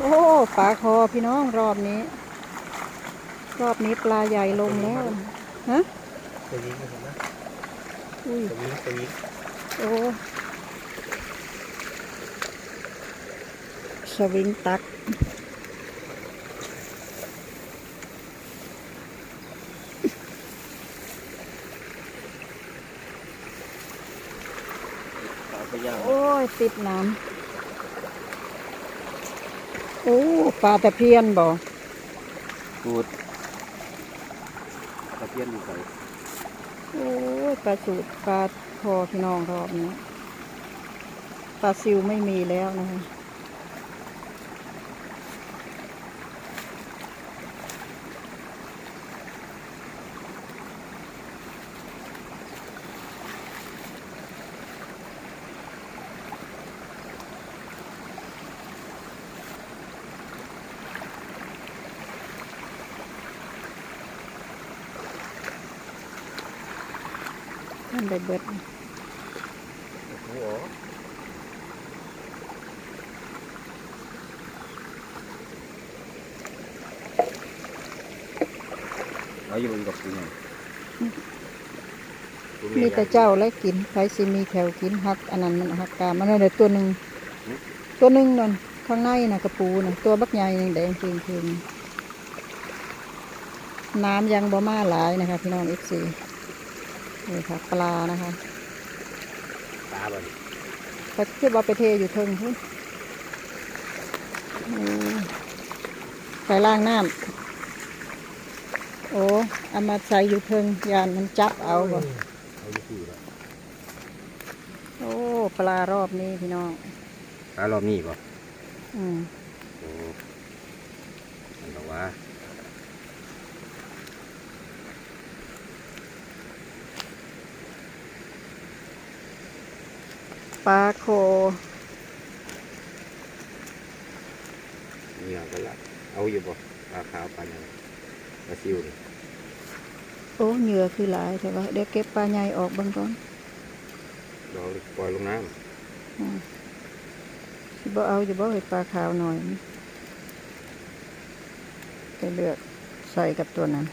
โอ้ปลาคอพี่น้องรอบนี้ รอบนี้ปลาใหญ่ลงแล้วฮะตัวยิงกันนะอุ้ยตัวยิงตัวยิงโอ้สวิงตักปลาไปย่างโอ้ยติดน้ำ โอ้ปลาตะเพียนบ่กูดตะเพียนอยู่ใส่โอ้ยปลาสูตรปลาคอพี่น้องรอบนี้ปลาซิวไม่มีแล้วนะคะ มันได้เบิดโอ้โหเอาอยู่กับกูหน่อยมีแต่เจ้าและกินใครสิมีแถวกินหัก อันนั้นมันหักกามันได้ตัวหนึ่งตัวหนึ่งนั่นข้างในน่ะกระปูน่ะตัวบักใหญ่แดงจริงจริงๆน้ำยังบ่มาหลายนะคะพี่น้องเอฟซี นี่ค่ะปลานะคะตาบ่นเขาคิดว่าไปเทอยู่เทิงพุ่นอืมไปล้างน้ำโอ้เอามาใส่อยู่เทิงยานมันจับเอาบ่เอาอยู่ที่แล้วโอ้ปลารอบนี้พี่น้องปลารอบนี้ป่ะอืมโอ้มันบอกว่า ปลาโคเหนียวกันละเอาอยู่ป่ะปลาขาวปลายังปลาซิวนี่โอ้เหงื่อคือหลายแต่ว่าเดี๋ยวเก็บปลาใหญ่ออกเบางก่อนเราปล่อยลงน้อืมสิบ่เอาจะบ่ให้ปลาขาวหน่อยไปเลือกใส่กับตัวนั้น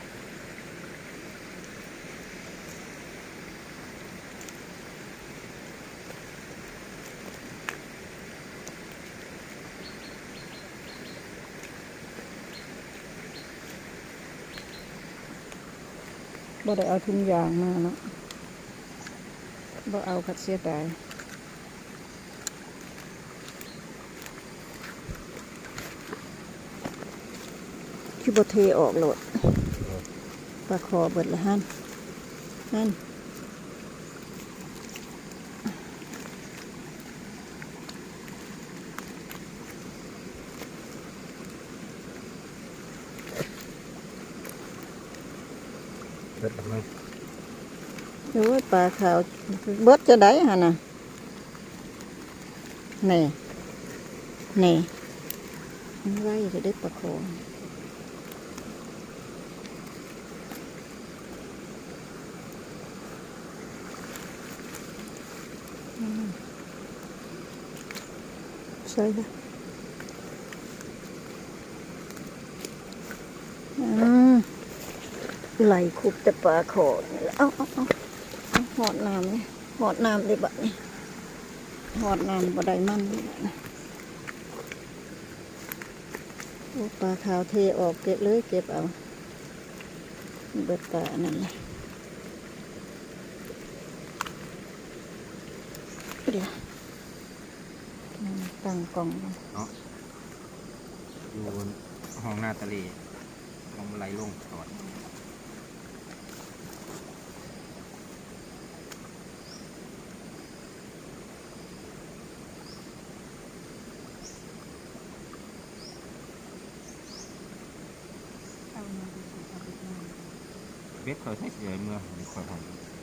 บ่ได้เอาทุงยางมาเนาะบ่เอาคัดเสียดายคือบ่เทออกโหลดปลาคอเบิดละฮันนั่นำเบิดแล้วมั้ง โอ้ย ปลาขาวเบิดจะได้ฮะน่ะนี่นี่มันไว้จะได้ปลาคออืมใช่ค่ะอืมไหลคุบแต่ปลาขอนี่แหละเอาเอาเอาเอา หอดน้ำนี่หอดน้ำเลยบัดนี่หอดน้ำบ่ได้มันนี่บัดนี่ปลาขาวเทออกเก็บเลยเก็บเอาเบิดปลานั่นเลยเดี๋ยวตั้งกล่องไว้อยู่บนห้องหน้าทะเลลงไหลลงตอด เป็ดเขาใช้เสียเมื่อมีคอยทำ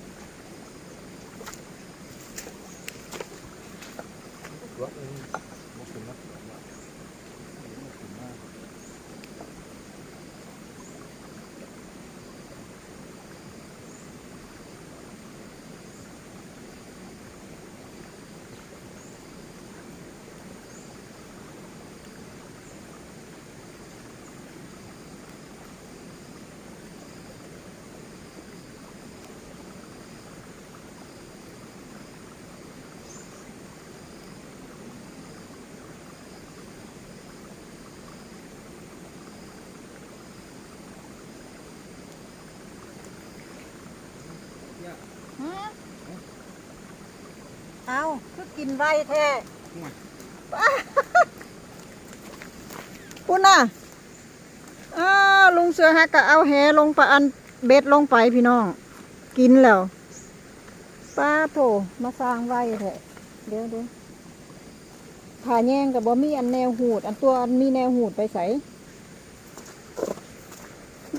เอาคือกินไวแท้คุณน่ะอ้าวลุงเสือฮักก็เอาแหลงไปอันเบ็ดลงไปพี่น้อง กินแล้วป้าโถมาสร้างไว้แท้เดี๋ยวเดี๋ยวผ่าแย่งกับบ่มีอันแนวหูด อันตัวอันมีแนวหูดไปใส่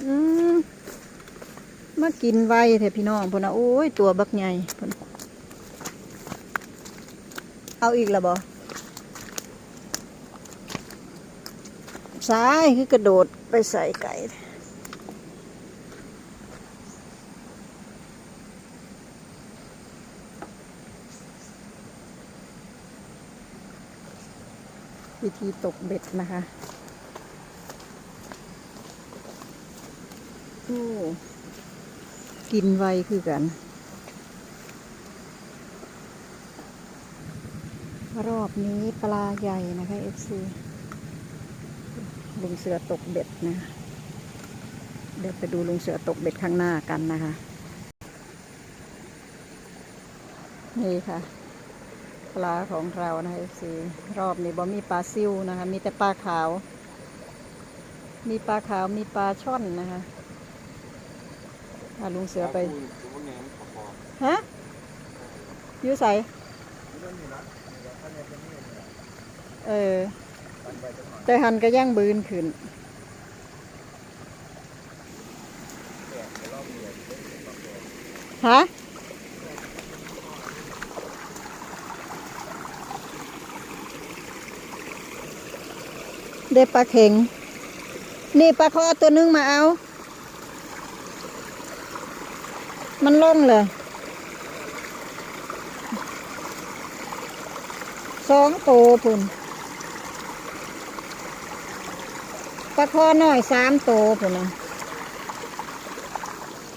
อืมมากินไว้แท้พี่น้องพุ่นนะโอ้ยตัวบักใหญ่พุ่น เอาอีกแล้วบ่ซ้ายคือกระโดดไปใส่ไก่วิธีตกเบ็ดนะคะโอ้กินไวคือกัน รอบนี้ปลาใหญ่นะคะเอฟซีลุงเสือตกเบ็ดนะ เดี๋ยวไปดูลุงเสือตกเบ็ดข้างหน้ากันนะคะ นี่ค่ะ ปลาของเรานะคะสีรอบนี้บ่มีปลาซิวนะคะ มีแต่ปลาขาว มีปลาขาวมีปลาช่อนนะคะพาลุงเสือไปฮะอยูใส เออ แต่หันก็ย่างบืนขึ้นฮะได้ปลาเข็ง นี่ปลาคอตัวนึงมาเอา มันล่งเลย สองโตวพุ่นปลาคอน้อยสามโตวพุ่นนะ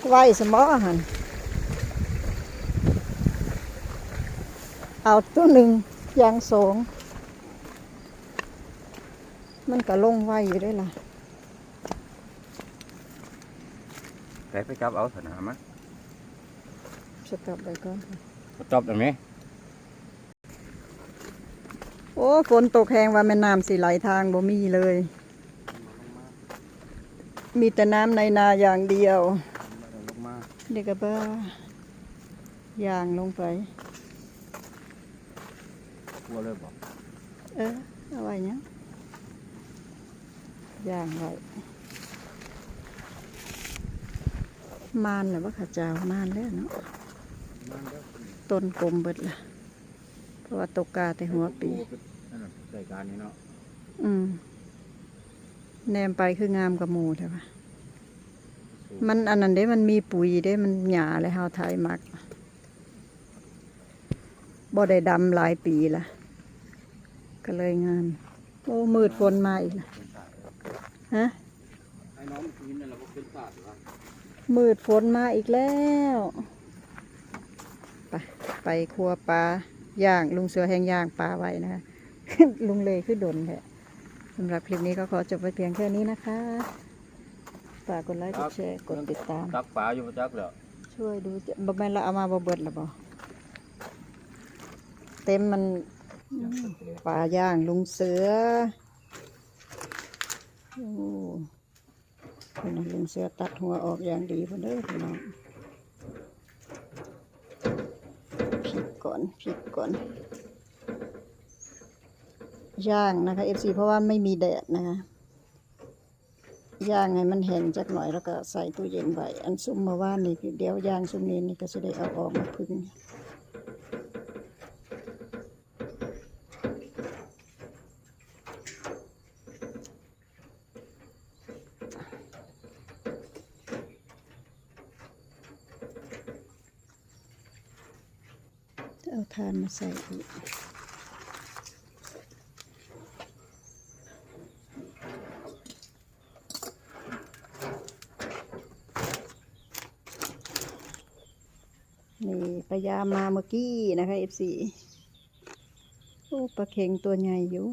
ไว้สมอหันเอาตัวหนึ่งอยางสองมันก็ลงไว้อยู่ด้วยล่ะไปไปจับเอาสนามมั้ยจะกลับไปก่อนจับได้ไหม โอ้ฝนตกแหงว่าแม่น้ำสิไหลทางบ่มีเลย มีแต่น้ำในนาอย่างเดียวลงมาเด็กกระบ้าย่างลงไปกลัวเลยบอกเออเอาไว้เนี่ยย่างไว้มานหรือว่าข้าเจ้ามานแล้วเนาะต้นกลมเบิดละ เพราะว่าตกกาแต่หัวปีนั่นน่ะใส่การนี้เนาะอืมแนมไปคืองามกับหมูใช่ปะมันอันนั้นเด้ มันมีปุ๋ยเด้ มันหยาเลยเฮาไทยมัก บ่ได้ดำหลายปีละก็เลยงาม โอ้ มืดฝนมาอีกละฮะไอ้น้องกินนั่นแหละก็เป็นศาสตร์วะมืดฝนมาอีกแล้ว ไป ไปครัวปลา ย่างลุงเสือแห้งย่างปลาไว้นะคะลุงเลยคือดนแหละสำหรับคลิปนี้ก็ขอจบไปเพียงแค่นี้นะคะฝากกดไลค์กดแชร์กดติดตามตักปลาอยู่ประจักแล้วช่วยดูจะบ่แม่นเราเอามาบ่เบิดหรอบ่เต็มมันปลาย่างลุงเสือโอ้พี่น้องลุงเสือตัดหัวออกอย่างดีเพิ่นเด้อพี่น้องพริ ก่อนพริกก่อน ย่างนะคะ FC เพราะว่าไม่มีแดดนะคะ ย่างให้มันแห้งจักหน่อยแล้วก็ใส่ตู้เย็นไว้ อันซุ่มมาว่านนี่เดี๋ยวย่างซุ่มนี้นี่ก็จะได้เอาออกมาพึ่ง เอาทานมาใส่อีกนี่ปลายามาเมื่อกี้นะคะเอฟซีโอ้ปลาเข็งตัวใหญ่อยู่